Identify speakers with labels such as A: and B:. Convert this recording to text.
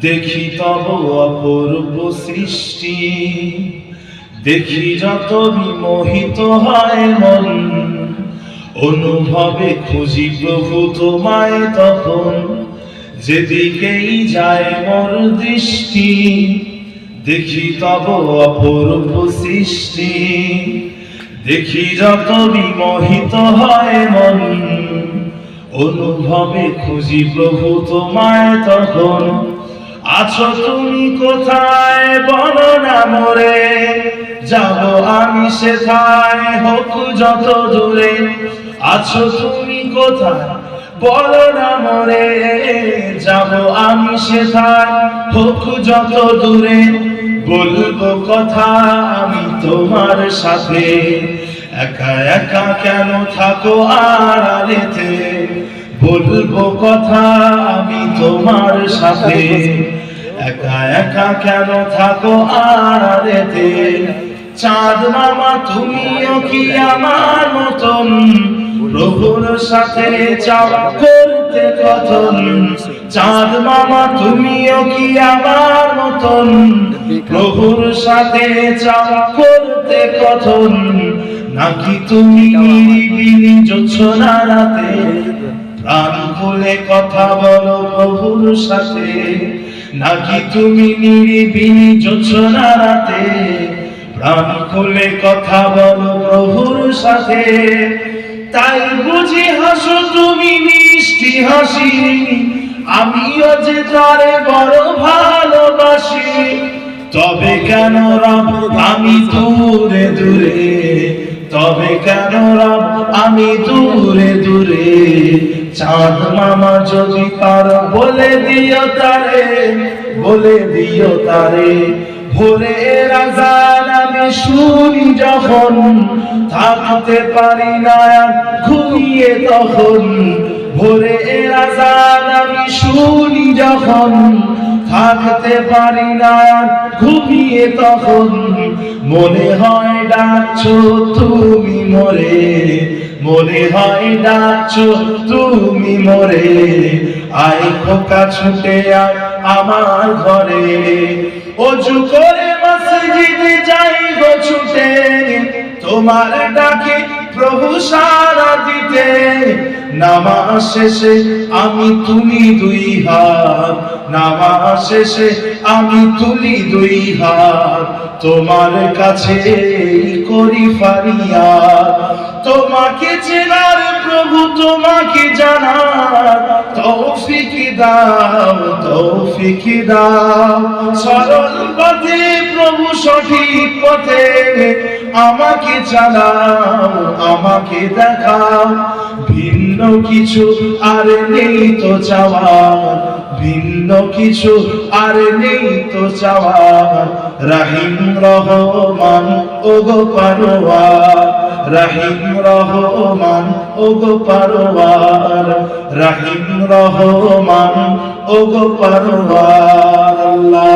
A: দেখি তব অপূর্ব সৃষ্টি, দেখি যত বিমোহিত হয় মন, অনুভবে খুঁজি প্রভু তোমায় তখন যেদিকেই যায় মোর দৃষ্টি, দেখি তব অপূর্ব সৃষ্টি, দেখি যত বিমোহিত হয় মন অনুভবে খুঁজি প্রভু তোমায় তখন। আছো তুমি কোথায়? বলো না মোরে। যাব আমি সেথায়, হোক যত দূরে। আছো তুমি কোথায়? বলো না মোরে। যাব আমি সেথায়, হোক যত দূরে। বলব কথা আমি তোমার সাথে। একা একা কেন থাকো আড়ালেতে? বলব কথা আমি তোমার সাথে। একা একা কেন থাকো আড়ালেতে? চাঁদ মামা, তুমিও কি আমার মতন? প্রভুর সাথে চাও করতে কথন চাঁদ মামা, তুমিও কি আমার মতন? প্রভুর সাথে চাও করতে কথন নাকি তুমি নিরিবিলি জোছনা রাতে? প্রাণ খুলে কথা বলো প্রভুর সাথে। নাকি তুমি নিরিবিলি জোছনা রাতে? প্রাণ খুলে কথা বলো প্রভুর সাথে। তাই বুঝি হাসো তুমি মিষ্টি হাসি। আমিও যে তারে বড় ভালোবাসি। তবে কেন রব আমি দূরে দূরে তবে কেন রব আমি দূরে দূরে। চাঁদ মামা যদি তার বলে দিও তারে, বলে দিও তারে। ভোরে রাজান আমি শুনি যখন, থাকতে পারি না ঘুমিয়ে তখন। ভোরে রাজান আমি শুনি যখন থাকতে পারি না। ঘুমিয়ে তখন মনে হয় ডাকছো, তুমি মরে। মনে হয় ডাকছো, তুমি মরে। আয় খোকা ছুটে আয় আমার ঘরে। অজু করে মসজিদে যাই গো ছুটে। তোমার ডাকে প্রভু সারা দিতে। নামাজ শেষে আমি তুলি দুই হাত। নামাজ শেষে আমি তুলি দুই হাত। তোমার কাছে করি ফারিয়া তোমাকে চেনার প্রভু তোমাকে জানার তৌফিক দাও তৌফিক দাও। সরল পথে প্রভু সঠিক পথে আমাকে চালাও, আমাকে দেখাও। ভিন্ন কিছু আর নেই তো চাওয়ার, ভিন্ন কিছু আর নেই তো চাওয়ার। রাহিম রহমান, ওগো পারোয়ার। রাহিম রহমান ওগো পারোয়ার রাহিম রহমান ওগো পারোয়ার আল্লাহ